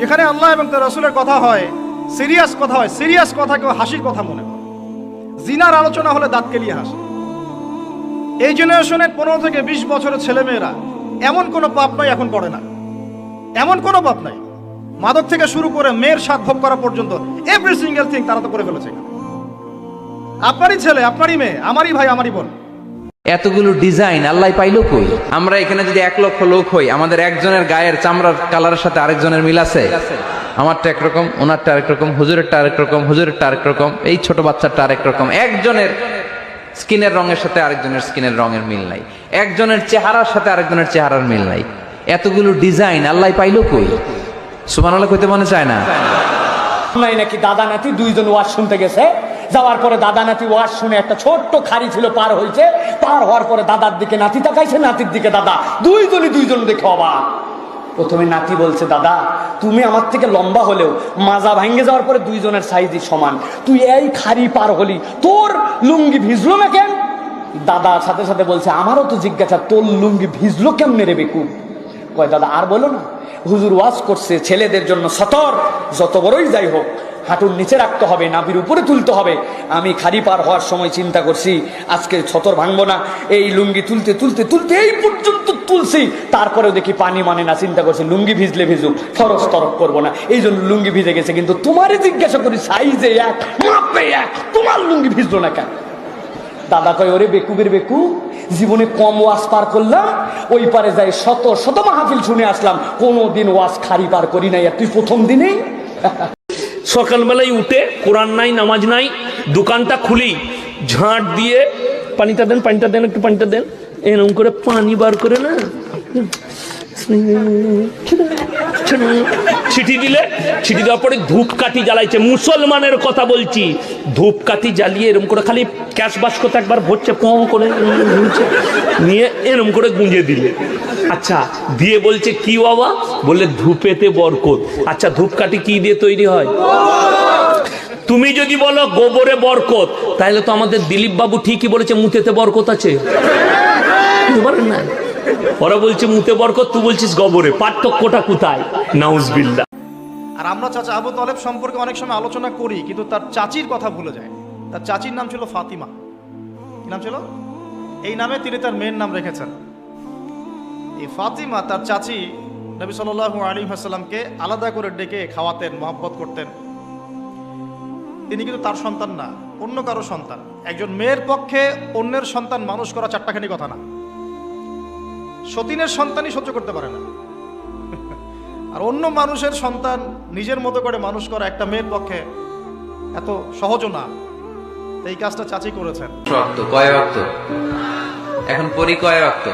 যেখানে আল্লাহ এবং তার রসুলের কথা হয়, সিরিয়াস কথা হয়, সিরিয়াস কথা কেউ হাসির কথা মনে করে। জিনার আলোচনা হলে দাঁত কেলিয়ে হাসে। এই জেনারেশনের পনেরো থেকে বিশ বছরের ছেলেমেয়েরা এমন কোনো পাপ নয়, এখন করে না। এমন কোনো পাপ নাই মাদক থেকে শুরু করে মেয়ের স্বাদ ভোগ করা পর্যন্ত এভরি সিঙ্গেল থিং তারা তো করে ফেলেছে। আপনারই ছেলে, আপনারই মেয়ে, আমারই ভাই, আমারই বোন। এতগুলো ডিজাইন আল্লাহ পাইলো কই? আমরা এখানে যদি এক লক্ষ লোক হই, আমাদের একজনের গায়ের চামড়ার কালারের সাথে আরেকজনের মিল আছে? আমারটা একরকম ওনারটা আরেক রকম, হুজুরেরটা আরেক রকম, হুজুরেরটা আরেক রকম, এই ছোট বাচ্চাটা আরেক রকম। একজনের স্কিনের রঙের সাথে আরেকজনের স্কিনের রঙের মিল নাই। একজনের চেহারার সাথে আরেকজনের চেহারার মিল নাই। এতগুলো ডিজাইন আল্লাহ পাইলো কই? সুমান আল্লাহ কইতে মনে চায় না? নাকি দাদা নাতি দুইজন ওয়াজ শুনতে গেছে? যাওয়ার পরে দাদা নাতি ওয়াজ শুনে একটা ছোট্ট খাড়ি ছিল পার হয়েছে পার হওয়ার পরে দাদার দিকে নাতি তাকাইছে, নাতির দিকে দাদা। দুইজনই দুইজন দেখে অবাক। প্রথমে নাতি বলছে, দাদা, তুমি আমার থেকে লম্বা হলেও মাজা ভাঙ্গে যাওয়ার পরে দুইজনের সাইজই সমান। তুই এই খাড়ি পার হলি, তোর লুঙ্গি ভিজলো না কেন? দাদা সাথে সাথে বলছে, আমারও তো জিজ্ঞাসা, তোর লুঙ্গি ভিজলো কেমনে রে বেকুব? কয়, দাদা, আর বলো না, হুজুর ওয়াজ করছে, ছেলেদের জন্য সতর, যত বড়ই যাই হোক হাঁটুর নিচে রাখতে হবে, নাভির উপরে তুলতে হবে। আমি খালি পার হওয়ার সময় চিন্তা করছি আজকে ছতর ভাঙবো না। এই লুঙ্গি তুলতে তুলতে তুলতে এই পর্যন্ত তুলছি। তারপরেও দেখি পানি মানে না, চিন্তা করছি লুঙ্গি ভিজলে ভিজুক ফরস তরফ করব না। এই জন্য লুঙ্গি ভিজে গেছে, কিন্তু তোমারই জিজ্ঞাসা করি সাইজে এক মাপে এক, তোমার লুঙ্গি ভিজলো না কেন? দাদা কয়, ওরে বেকুবের বেকু, জীবনে কম ওয়াজ পার করলাম, ওই পারে যাই শত শত মাহফিল শুনে আসলাম কোনো দিন ওয়াজ খারি পার করি নাই, আর তুই প্রথম দিনেই? সকালবেলায় উঠে কোরআন নাই নামাজ নাই দোকানটা খুলি ঝাঁট দিয়ে পানিটা দেন পানিটা দেন একটু পানিটা দেন এরকম করে পানি বার করে না ছিটি দিলে, ছিটি দেওয়ার পরে ধূপকাঠি জ্বালাইছে। মুসলমানের কথা বলছি। ধূপকাঠি জ্বালিয়ে এরম করে খালি ক্যাশ বাস্কতে একবার ভরছে, পং করে নিয়ে এরম করে গুঁজে দিলে। আচ্ছা দিয়ে বলছে, কি বাবা? বললে, ধূপেতে বরকত। আচ্ছা ধূপকাঠি কি দিয়ে তৈরি হয়? তুমি যদি বলো, গোবরে বরকত, তাহলে তো আমাদের দিলীপ বাবু ঠিকই বলেছে, মুতেতে বরকত আছে। ওরা বলছে, মুতে বরকত? তুই বলছিস, গোবরে। পার্থক্যটা কোথায়? নাউজবিল্লা আর আমরা চাচা আবু তলেব সম্পর্কে অনেক সময় আলোচনা করি, কিন্তু তার চাচির কথা ভুলে যায়। তার চাচির নাম ছিল ফাতিমা। কি নাম ছিল? এই নামে তিনি তার মেয়ের নাম রেখেছেন। এই ফাতিমা তার চাচি নবী সাল আলী হাসাল্লামকে আলাদা করে ডেকে খাওয়াতেন, মহব্বত করতেন। তিনি কিন্তু তার সন্তান না, অন্য কারও সন্তান। একজন মেয়ের পক্ষে অন্যের সন্তান মানুষ করা চারটাখানি কথা না। সতীনের সন্তানই সহ্য করতে পারে না। আর অন্য মানুষের সন্তান নিজের মতো করে মানুষ করা একটা মেয়ের পক্ষে এত সহজও না। এই কাজটা চাচি করেছেন। কয় ওয়াক্ত এখন পরি কয় ওয়াক্ত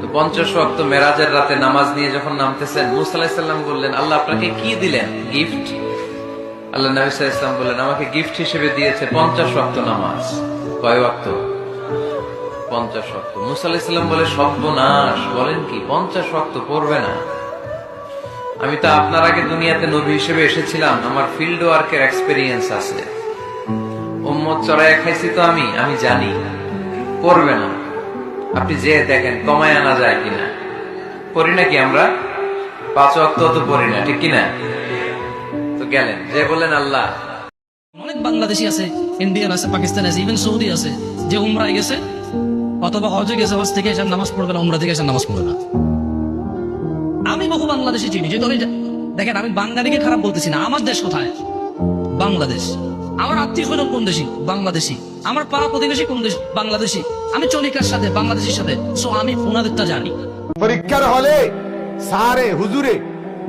তো পঞ্চাশ ওয়াক্ত মেরাজের রাতে নামাজ নিয়ে যখন নামতেছেন, মুসা আলাহিসাল্লাম বললেন, আল্লাহ আপনাকে কি দিলেন? গিফট? আল্লাহ নবী সাল্লাল্লাহু বললেন, আমাকে গিফট হিসেবে দিয়েছে পঞ্চাশ ওয়াক্ত নামাজ। কয় ওয়াক্ত পঞ্চাশ ওয়াক্ত মুসা আলাহিসাল্লাম বলে, সর্বনাশ। বলেন কি? পঞ্চাশ ওয়াক্ত পড়বে না। আমি তো আপনার আগে দুনিয়াতে নবী হিসেবে এসেছিলাম। আমার ফিল্ড ওয়ার্কের এক্সপেরিয়েন্স আছে। উম্মত চড়াইয়া খাইছি তো আমি আমি জানি। করবে না। আপনি যে দেখেন, কমায় আনা যায় কিনা। করি নাকি আমরা? পাঁচ অক্ত তো পড়ি না, ঠিক কিনা? তো গেলেন, যে বলেন আল্লাহ। অনেক বাংলাদেশি আছে, ইন্ডিয়ান আছে, পাকিস্তান আছে ইভেন সৌদি আছে। যে উমরায় গেছে, অথবা হজে গেছে, হজ থেকে এসে নামাজ পড়বে না, উমরা থেকে এসে নামাজ পড়বে না। বাংলাদেশি চিনি, যে ধরে দেখেন, আমি বাঙালিকে খারাপ বলতেছি না। আমার দেশ কোথায়? বাংলাদেশ। আমার আত্মীয় স্বজন কোন দেশি? বাংলাদেশি। আমার পাড়া প্রতিবেশী কোন দেশ? বাংলাদেশি। আমি চলিকার সাথে, বাংলাদেশের সাথে। সো আমি ওনাদেরটা জানি। পরীক্ষার হলে সারে, হুজুরে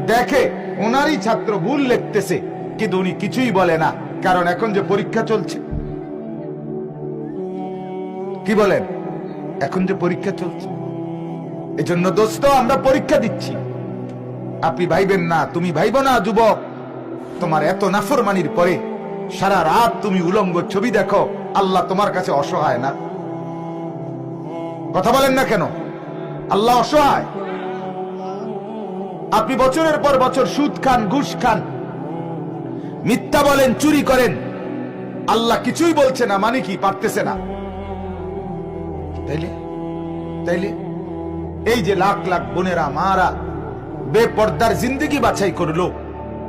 দেখে ওনারই ছাত্র ভুল লিখতেছে। কিন্তু উনি কিছুই বলে না। কারণ এখন যে পরীক্ষা চলছে কি বলেন? এখন যে পরীক্ষা চলছে। এজন্য দোস্ত, আমরা পরীক্ষা দিচ্ছি। আপনি ভাইবেন না, তুমি ভাইব না, যুবক। তোমার এত নাফরমানির পরে সারা রাত তুমি উলঙ্গ ছবি দেখো, আল্লাহ তোমার কাছে অসহায় না। কথা বলেন না কেন? আল্লাহ অসহায়। আপনি বছরের পর বছর সুদ খান, ঘুষ খান, মিথ্যা বলেন, চুরি করেন। আল্লাহ কিছুই বলছে না মানে কি? পারতেছে না। তাইলে? তাইলে? এই যে লাখ লাখ বোনেরা, মারা বেপর্দার জিন্দিগি বাছাই করল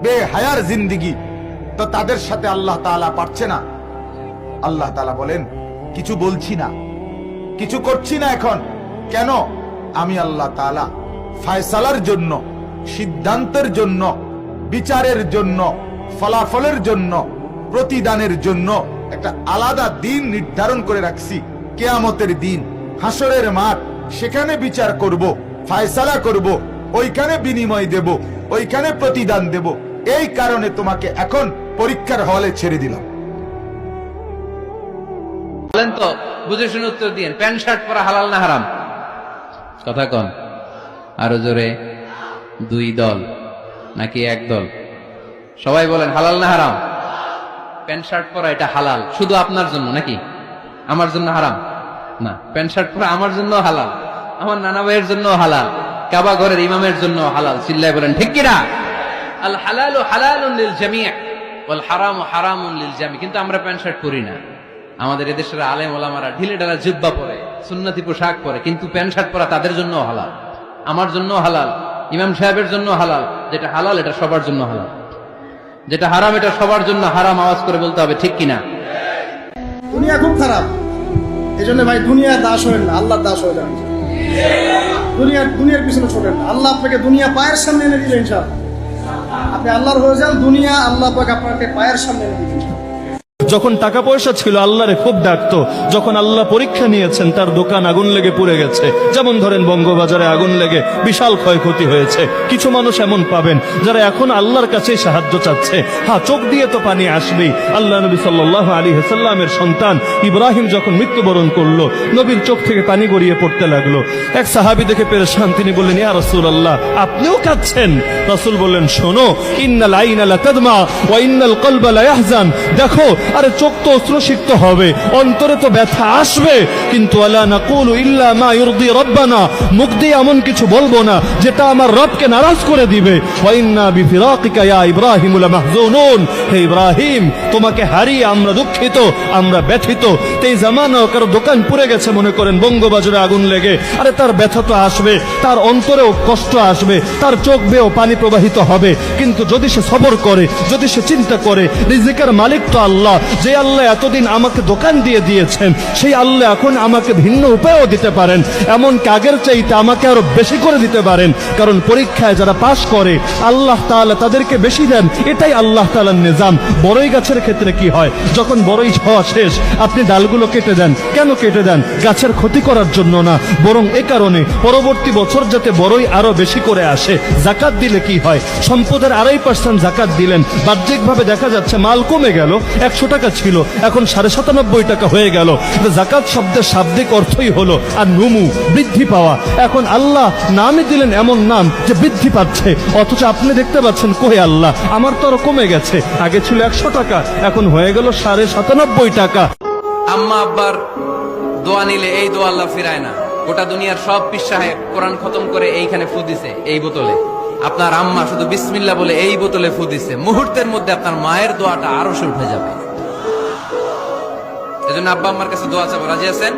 বে হায়ার জিন্দিগি। তো তাদের সাথে আল্লাহ তাআলা পারছে না। আল্লাহ তালা বলেন, কিছু বলছি না। কিছু করছি না এখন। কেন? আমি আল্লাহ তাআলা ফায়সালার জন্য, সিদ্ধান্তের জন্য, বিচারের জন্য, ফলাফলের জন্য, প্রতিদানের জন্য একটা আলাদা দিন নির্ধারণ করে রাখছি। কেয়ামতের দিন হাসরের মাঠ, সেখানে বিচার করব, ফায়সালা করব ওইখানে বিনিময় দেব, ওইখানে প্রতিদান দেব। এই কারণে তোমাকে এখন পরীক্ষার হলে ছেড়ে দিলাম। বলেন তো, বুঝে শুনে উত্তর দিয়েন। প্যান্ট, শার্ট পরা হালাল না হারাম? কথা কন। আরও জোরে, দুই দল নাকি এক দল? সবাই বলেন, হালাল না হারাম? প্যান্ট, শার্ট পরা এটা হালাল। শুধু আপনার জন্য নাকি? আমার জন্য হারাম? না, প্যান্ট, শার্ট পরা আমার জন্য হালাল। আমার নানা ভাইয়ের জন্য হালাল। কাবা ঘরের ইমামের জন্য হালাল চিল্লায় বলেন ঠিক কিনা? আল হালালু হালালুন লিল জামিয়া ওয়াল হারামু হারামুন লিল জামি। কিন্তু আমরা প্যান্ট শার্ট পরি না। আমাদের এদেশের আলেম ওলামারা ঢিলে ঢালা জুব্বা পরে সুন্নতি পোশাক পরে কিন্তু প্যান্ট শার্ট পরা তাদের জন্য হালাল আমার জন্য হালাল ইমাম সাহেবের জন্য হালাল যেটা হালাল এটা সবার জন্য হালাল। যেটা হারাম এটা সবার জন্য হারাম আওয়াজ করে বলতে হবে ঠিক কিনা? দুনিয়া খুব খারাপ। এই জন্য ভাই দুনিয়া দাস হবেন না আল্লাহর দাস হয়ে যান। দুনিয়ার দুনিয়ার পিছনে ছোটেন না। আল্লাহ আপনাকে দুনিয়া পায়ের সামনে এনে দিলেন ইনশাআল্লাহ। আপনি আল্লাহর হয়ে যান, দুনিয়া আল্লাহ আপনাকে পায়ের সামনে এনে দিলেন যখন টাকা পয়সা ছিল, আল্লাহরে খুব ডাকতো। যখন আল্লাহ পরীক্ষা নিয়েছেন, তার দোকান আগুন লেগে পুড়ে গেছে। যেমন ধরেন, বঙ্গবাজারে আগুন লেগে বিশাল ক্ষয়ক্ষতি হয়েছে। কিছু মানুষ এমন পাবেন যারা এখন আল্লাহর কাছে সাহায্য চাচ্ছে। হ্যাঁ চোখ দিয়ে তো পানি আসবেই। আল্লাহ নবী সাল্লাহ আলী হাসাল্লামের সন্তান ইব্রাহিম যখন মৃত্যুবরণ করল, নবীর চোখ থেকে পানি গড়িয়ে পড়তে লাগল। এক সাহাবি দেখে পেরেশান, তিনি বললেন, ইয়া রসুল আল্লাহ আপনিও কাঁদছেন? রাসূল বললেন, শোনো, ইন্নাল আইনা লা তাদমা ওয়া ইন্নাল কলবা ইয়াহজান দেখো আরে চোখ তো অশ্রুসিক্ত হবে, অন্তরে তো ব্যথা আসবে। কিন্তু আলা নাকুলু ইল্লা মা ইরদি রব্বানা, মুখ দিয়ে এমন কিছু বলব না যেটা আমার রবকে নারাজ করে দিবে। ওয়া ইন্না বিফিরাকিকা ইয়া ইব্রাহিম লামাহজুনুন হে ইব্রাহিম, তোমাকে হারিয়ে আমরা দুঃখিত, আমরা ব্যথিত। তেই জামানা কারও দোকান পুড়ে গেছে মনে করেন, বঙ্গবাজারে আগুন লেগে। আরে তার ব্যথা তো আসবে, তার অন্তরেও কষ্ট আসবে, তার চোখ বেয়েও পানি প্রবাহিত হবে। কিন্তু যদি সে সবর করে, যদি সে চিন্তা করে, রিজিকের মালিক তো আল্লাহ যে আল্লাহ এতদিন আমাকে দোকান দিয়ে দিয়েছেন, সেই আল্লাহ এখন আমাকে ভিন্ন উপায়ও দিতে পারেন। এমন কাগের চাইতে আমাকে আরও বেশি করে দিতে পারেন। কারণ পরীক্ষায় যারা পাশ করে, আল্লাহ তাআলা তাদেরকে বেশি দেন। এটাই আল্লাহ তাআলার নিজাম। বড়ই গাছের ক্ষেত্রে কি হয়? যখন বড়ই হওয়া শেষ, আপনি ডালগুলো কেটে দেন। কেন কেটে দেন? গাছের ক্ষতি করার জন্য না। বরং এ কারণে পরবর্তী বছর যাতে বড়ই আরও বেশি করে আসে, জাকাত দিলে কি হয়? সম্পদের আড়াই পার্সেন্ট জাকাত দিলেন। বাহ্যিকভাবে দেখা যাচ্ছে মাল কমে গেল। একশো টাকা ছিল, এখন সাড়ে সাতানব্বই টাকা হয়ে গেল। জাকাত শব্দের শাব্দিক অর্থই হলো, আর নুমু, বৃদ্ধি পাওয়া। এখন আল্লাহ নামই দিলেন এমন নাম যে বৃদ্ধি পাচ্ছে। অথচ আপনি দেখতে পাচ্ছেন কোহে আল্লাহ, আমার তো আরও কমে গেছে। আগে ছিল একশো টাকা, এখন হয়ে গেল সাড়ে সাতানব্বই টাকা। আম্মা আব্বার দোয়া নিলে এই দোয়া আল্লাহ ফিরায় না। গোটা দুনিয়ার সব পিসাহে কোরআন খতম করে এইখানে ফু দিছে, এই বোতলে। আপনার আম্মা শুধু বিসমিল্লা বলে এই বোতলে ফু দিছে। মুহূর্তের মধ্যে আপনার মায়ের দোয়াটা আরও সে উঠে যাবে। এজন্য আব্বা আমার কাছে দোয়া চাবো। রাজি আছেন?